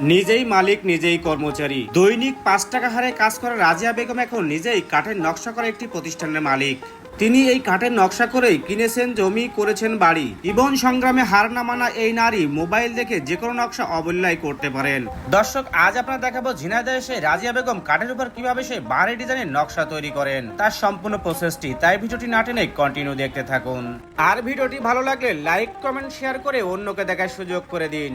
নিজেই মালিক, নিজেই কর্মচারী। দৈনিক পাঁচ টাকা হারে কাজ করা রাজিয়া বেগম এখন নিজেই কাঠের নকশা করা একটি প্রতিষ্ঠানের মালিক। তিনি এই কাঠের নকশা করেই কিনেছেন, জমি, করেছেন বাড়ি। জীবন সংগ্রামে হার না মানা এই নারী মোবাইল দেখে যে কোনো নকশা অবল্যায় করতে পারেন। দর্শক, আজ আপনার দেখাবো ঝিনাইদহ এসে রাজিয়া বেগম কাঠের উপর কীভাবে সে বাড়ি ডিজাইনের নকশা তৈরি করেন, তার সম্পূর্ণ প্রসেসটি তাই ভিডিওটি না টেনে কন্টিনিউ দেখতে থাকুন। আর ভিডিওটি ভালো লাগলে লাইক কমেন্ট শেয়ার করে অন্যকে দেখার সুযোগ করে দিন।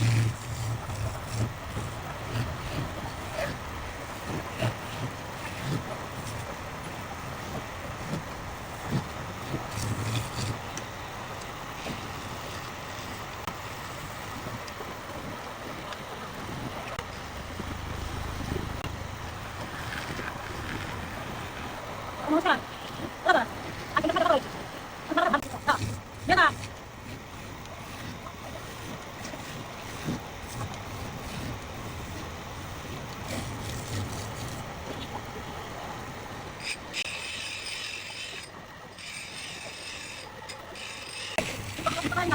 このさ Thank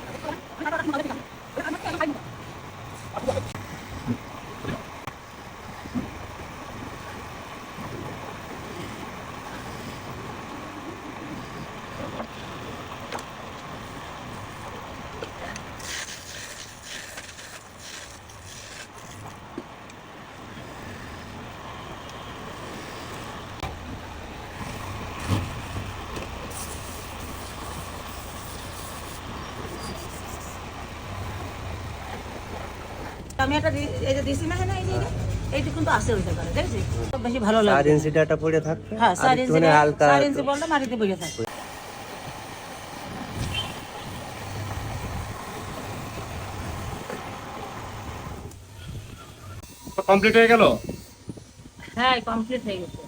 you. আমি একটা এই যে দিছি না হ্যাঁ এই যে এইটা কিন্তু আসে হইতে পারে বেশি ভালো লাগে। পড়ে থাকবে। হ্যাঁ আর হালকা মাটিতে কমপ্লিট হয়ে গেল? হ্যাঁ কমপ্লিট হয়ে গেছে।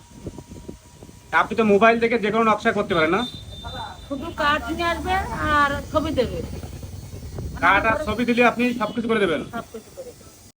আপনি তো মোবাইল থেকে যে কোনো নকশা করতে পারেন না? শুধু কাঠ নিয়ে আসবেন আর ছবি দেবে কাঠ আর ছবি দিলে আপনি সবকিছু করে দেবেন? সব কিছু করে